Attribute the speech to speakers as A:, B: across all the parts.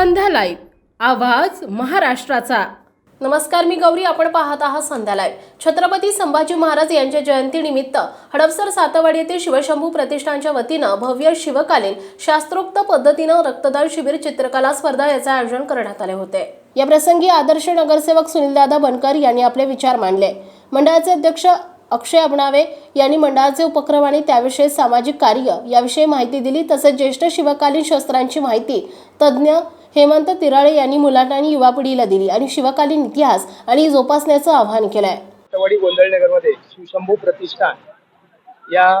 A: संध्या live आवाज महाराष्ट्राचा.
B: नमस्कार मी गौरी. आपण पाहत आहात संध्या लाईव्ह छत्रपती संभाजी महाराज यांच्या जयंतीनिमित्त हडपसर सातवाडी येथील शिवशंभू प्रतिष्ठानच्या वतीनं भव्य शिवकालीन शास्त्रोक्त पद्धतीनं रक्तदान शिबिर चित्रकला स्पर्धा याचे आयोजन करण्यात आले होते. या प्रसंगी आदर्श नगरसेवक सुनीलदादा बनकर यांनी आपले विचार मांडले. मंडळाचे अध्यक्ष अक्षय अबणावे यांनी मंडळाचे उपक्रम आणि त्याविषयी सामाजिक कार्य याविषयी माहिती दिली तसेच ज्येष्ठ शिवकालीन शस्त्रांची माहिती तज्ज्ञ हेमंत तिराळे यांनी मुलांना आणि युवा पिढीला दिली आणि शिवकालीन इतिहास आणि जोपासण्याचं आवाहन केलंय.
C: आहे गोंधळनगरमध्ये शिवशंभू प्रतिष्ठान या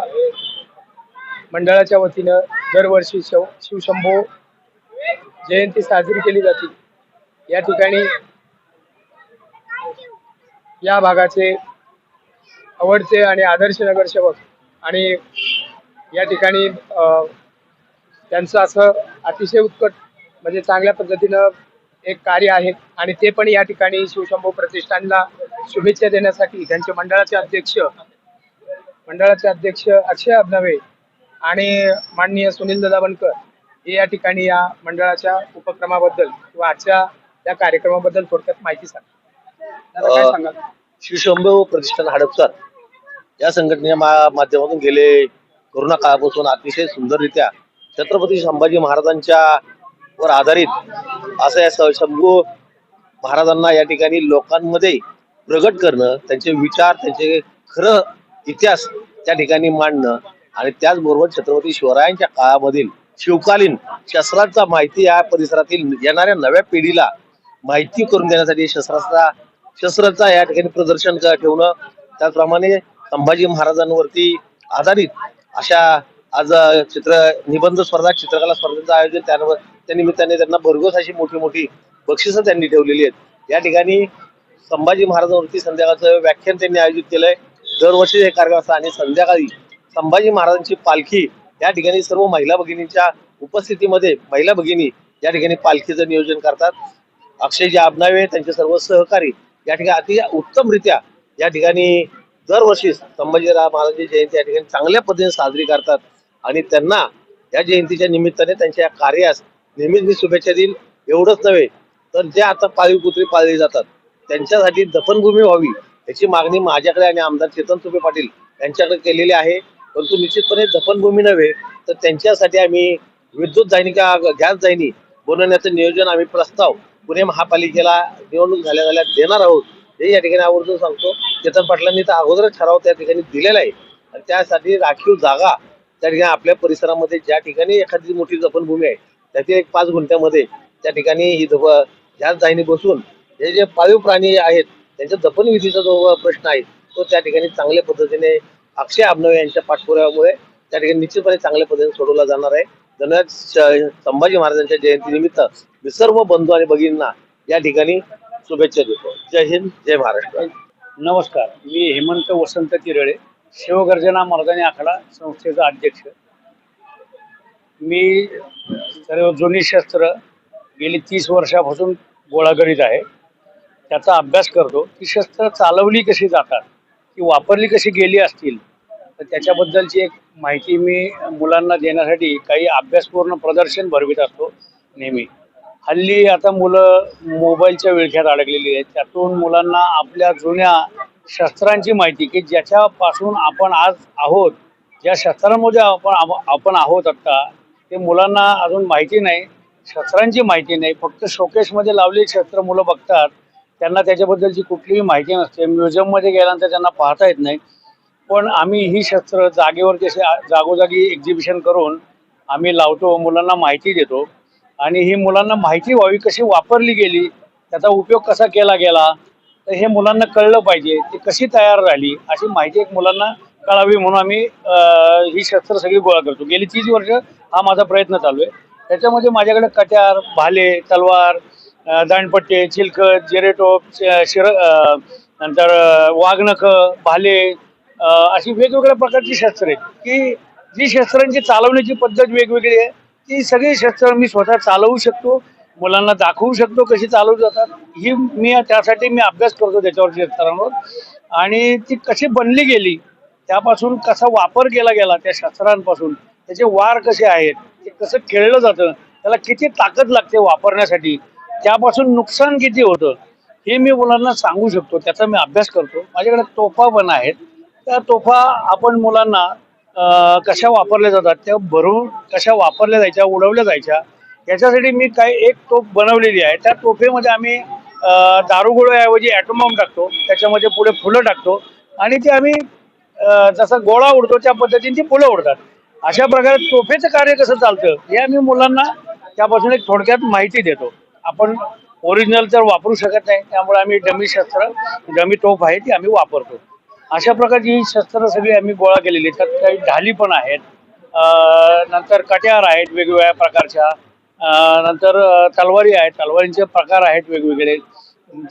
C: मंडळाच्या वतीनं दरवर्षी शिव शिवशंभू जयंती साजरी केली जाते. या ठिकाणी या भागाचे आवडते आणि आदर्श नगरसेवक आणि या ठिकाणी त्यांचं असं अतिशय उत्कट म्हणजे चांगल्या पद्धतीनं एक कार्य आहे आणि ते पण या ठिकाणी शिवशंभू प्रतिष्ठानला शुभेच्छा देण्यासाठी त्यांचे मंडळाचे अध्यक्ष मंडळाचे अध्यक्ष अक्षय अबनवे आणि माननीय सुनील दादा बनकर हे या ठिकाणी या मंडळाच्या उपक्रमाबद्दल किंवा आजच्या त्या कार्यक्रमाबद्दल थोडक्यात माहिती सांगा.
D: शिवशंभू प्रतिष्ठान हडपसर या संघटनेच्या मा- माध्यमातून गेले. कोरोना काळापासून अतिशय सुंदररित्या छत्रपती संभाजी महाराजांच्या वर आधारित असं या शंभू महाराजांना या ठिकाणी लोकांमध्ये प्रगट करणं त्यांचे विचार त्यांचे खरं इतिहास त्या ठिकाणी मांडणं आणि त्याचबरोबर छत्रपती शिवरायांच्या काळामधील शिवकालीन शस्त्रांचा माहिती या परिसरातील येणाऱ्या नव्या पिढीला माहिती करून देण्यासाठी शस्त्राचा शस्त्राचा या ठिकाणी प्रदर्शन ठेवणं त्याचप्रमाणे संभाजी महाराजांवरती आधारित अशा आज चित्र निबंध स्पर्धा चित्रकला स्पर्धेचं आयोजन त्यावर त्या निमित्ताने त्यांना भरघोस अशी मोठी मोठी बक्षिसं त्यांनी ठेवलेली आहेत. या ठिकाणी संभाजी महाराजांवरती संध्याकाळचं व्याख्यान त्यांनी आयोजित केलंय. दरवर्षी हे कार्यक्रम असतात आणि संध्याकाळी संभाजी महाराजांची पालखी या ठिकाणी सर्व महिला भगिनींच्या उपस्थितीमध्ये महिला भगिनी या ठिकाणी पालखीचं नियोजन करतात. अक्षयजी आबनावे त्यांचे सर्व सहकारी या ठिकाणी अतिशय उत्तमरित्या या ठिकाणी दरवर्षी संभाजीराव महाराजांची जयंती या ठिकाणी चांगल्या पद्धतीने साजरी करतात. आणि त्यांना या जयंतीच्या निमित्ताने त्यांच्या या कार्यास नेहमीच मी शुभेच्छा देईल एवढंच नव्हे तर जे आता पाळीव कुत्री पाळले जातात त्यांच्यासाठी दफनभूमी व्हावी याची मागणी माझ्याकडे आणि आमदार चेतन तुपे पाटील यांच्याकडे केलेली आहे. परंतु निश्चितपणे दफनभूमी नव्हे तर त्यांच्यासाठी आम्ही विद्युत जायनिका गॅस जायनी बनवण्याचं नियोजन आम्ही प्रस्ताव पुणे महापालिकेला निवडणूक झाल्या झाल्या देणार आहोत. हे या ठिकाणी आवर्जून सांगतो. चेतन पाटलांनी तर अगोदरच ठराव त्या ठिकाणी दिलेला आहे. आणि त्यासाठी राखीव जागा त्या ठिकाणी आपल्या परिसरामध्ये ज्या ठिकाणी एखादी मोठी जपनभूमी आहे त्याचे एक पाच गुंठ्यामध्ये त्या ठिकाणी ही धप ह्याच जाईने बसून हे जे पाळीव प्राणी आहेत त्यांच्या जपनविधीचा जो प्रश्न आहे तो त्या ठिकाणी चांगल्या पद्धतीने अक्षय आबनवे यांच्या पाठपुराव्यामुळे त्या ठिकाणी निश्चितपणे चांगल्या पद्धतीने सोडवला जाणार आहे. धन्यवाद संभाजी महाराजांच्या जयंतीनिमित्त मी सर्व बंधू आणि भगिनींना या ठिकाणी शुभेच्छा देतो. जय हिंद जय महाराष्ट्र.
E: नमस्कार मी हेमंत वसंत तिरळे शिवगर्जना मर्दानी आखाडा संस्थेचा अध्यक्ष. मी सर्व जुनी शस्त्र गेली तीस वर्षापासून गोळा करीत आहे. त्याचा अभ्यास करतो. ती शस्त्र चालवली कशी जातात? ती वापरली कशी गेली असतील? तर त्याच्याबद्दलची एक माहिती मी मुलांना देण्यासाठी काही अभ्यासपूर्ण प्रदर्शन भरवित असतो नेहमी. हल्ली आता मुलं मोबाईलच्या विळख्यात अडकलेली आहेत. त्यातून मुलांना आपल्या जुन्या शस्त्रांची माहिती की ज्याच्यापासून आपण आज आहोत ज्या शस्त्रांमध्ये आपण आपण आहोत आत्ता ते मुलांना अजून माहिती नाही शस्त्रांची माहिती नाही फक्त शोकेशमध्ये लावलेली शस्त्र मुलं बघतात. त्यांना त्याच्याबद्दलची कुठलीही माहिती नसते. म्युझियममध्ये गेल्यानंतर त्यांना पाहता येत नाही. पण आम्ही ही शस्त्र जागेवरती असे जागोजागी एक्झिबिशन करून आम्ही लावतो मुलांना माहिती देतो. आणि ही मुलांना माहिती व्हावी कशी वापरली गेली त्याचा उपयोग कसा केला गेला तर हे मुलांना कळलं पाहिजे ती कशी तयार झाली अशी माहिती एक मुलांना कळावी म्हणून आम्ही ही शस्त्र सगळी गोळा करतो. गेली तीस वर्ष हा माझा प्रयत्न चालू आहे. त्याच्यामध्ये माझ्याकडे कट्यार भाले तलवार दांडपट्टे चिलखत जिरेटोप शिर नंतर अं, वाघनखं भाले अशी वेगवेगळ्या प्रकारची शस्त्र आहेत. की जी शस्त्रांची चालवण्याची पद्धत वेगवेगळी आहे ती सगळी शस्त्र मी स्वतः चालवू शकतो मुलांना दाखवू शकतो कशी चालवू जातात. ही मी त्यासाठी मी अभ्यास करतो त्याच्यावर शस्त्रांवर आणि ती कशी बनली गेली त्यापासून कसा वापर केला गेला त्या शस्त्रांपासून त्याचे वार कसे आहेत ते कसं खेळलं जातं त्याला किती ताकद लागते वापरण्यासाठी त्यापासून नुकसान किती होतं हे मी मुलांना सांगू शकतो त्याचा मी अभ्यास करतो. माझ्याकडे तोफा पण आहेत. त्या तोफा आपण मुलांना कशा वापरल्या जातात त्या भरून कशा वापरल्या जायच्या उडवल्या जायच्या याच्यासाठी मी काही एक तोफ बनवलेली आहे. त्या तोफेमध्ये आम्ही दारुगोळ्याऐवजी ॲटोमॉम टाकतो त्याच्यामध्ये पुढे फुलं टाकतो आणि ते आम्ही जसं जसा गोळा उडतो त्या पद्धतीने ती फुलं उडतात. अशा प्रकारे तोफेचं कार्य कसं चालतं हे आम्ही मुलांना त्यापासून एक थोडक्यात माहिती देतो. आपण ओरिजिनल तर वापरू शकत नाही त्यामुळे आम्ही डमी शस्त्र डमी तोफ आहे ती आम्ही वापरतो. अशा प्रकारची ही शस्त्र सगळी आम्ही गोळा केलेली त्यात काही ढाली पण आहेत. नंतर कट्यार आहेत वेगवेगळ्या प्रकारच्या. नंतर तलवारी आहेत. तलवारींचे प्रकार आहेत वेगवेगळे.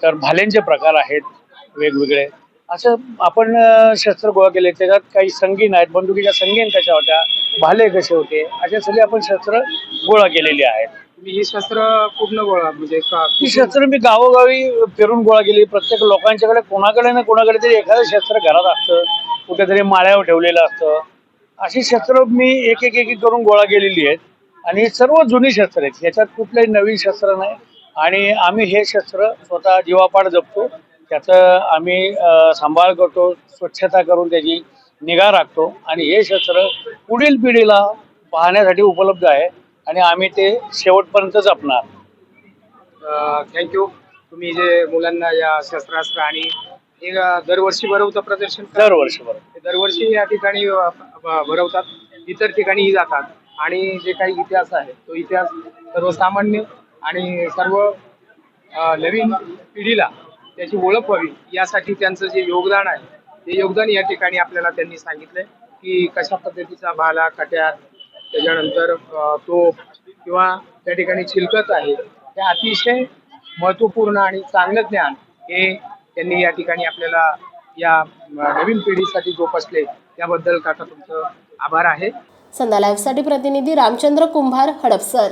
E: तर भाल्यांचे प्रकार आहेत वेगवेगळे. असं आपण शस्त्र गोळा केले त्याच्यात काही संगीन आहेत बंदुकीच्या संगीन कशा होत्या भाले कसे होते असे सगळे आपण शस्त्र गोळा केलेले आहेत.
C: ही शस्त्र पूर्ण गोळा म्हणजे
E: ही शस्त्र मी गावोगावी फिरून गोळा केली. प्रत्येक लोकांच्याकडे कोणाकडे ना कोणाकडे तरी एखादं शस्त्र घरात असतं. कुठेतरी माळ्यावर ठेवलेलं असतं. अशी शस्त्र मी एक एक एक करून गोळा केलेली आहेत. आणि ही सर्व जुनी शस्त्र आहेत. याच्यात कुठलंही नवीन शस्त्र नाही. आणि आम्ही हे शस्त्र स्वतः जीवापाड जपतो. त्याचं आम्ही सांभाळ करतो स्वच्छता करून त्याची निगा राखतो. आणि हे शस्त्र पुढील पिढीला पाहण्यासाठी उपलब्ध आहे आणि आम्ही ते शेवटपर्यंत जपणार
C: थँक्यू तुम्ही जे मुलांना या शस्त्रास्त्र आणि हे दरवर्षी भरवतं प्रदर्शन का?
E: दरवर्षभर
C: ते दरवर्षी या ठिकाणी भरवतात. इतर ठिकाणीही जातात. आणि जे काही इतिहास आहे तो इतिहास सर्वसामान्य आणि सर्व नवीन पिढीला त्याची ओळख व्हावी यासाठी त्यांचं जे योगदान आहे ते योगदान या ठिकाणी आपल्याला त्यांनी सांगितलंय की कशा पद्धतीचा भाला कट्यार त्याच्यानंतर अ, तोफ किंवा त्या ठिकाणी चिलकत आहे हे अतिशय महत्त्वपूर्ण आणि चांगलं ज्ञान हे त्यांनी या ठिकाणी आपल्याला या नवीन पिढीसाठी जोपासले त्याबद्दल काका तुमचं आभार आहे.
B: संध्या लाईव्हसाठी प्रतिनिधी रामचंद्र कुंभार हडपसर.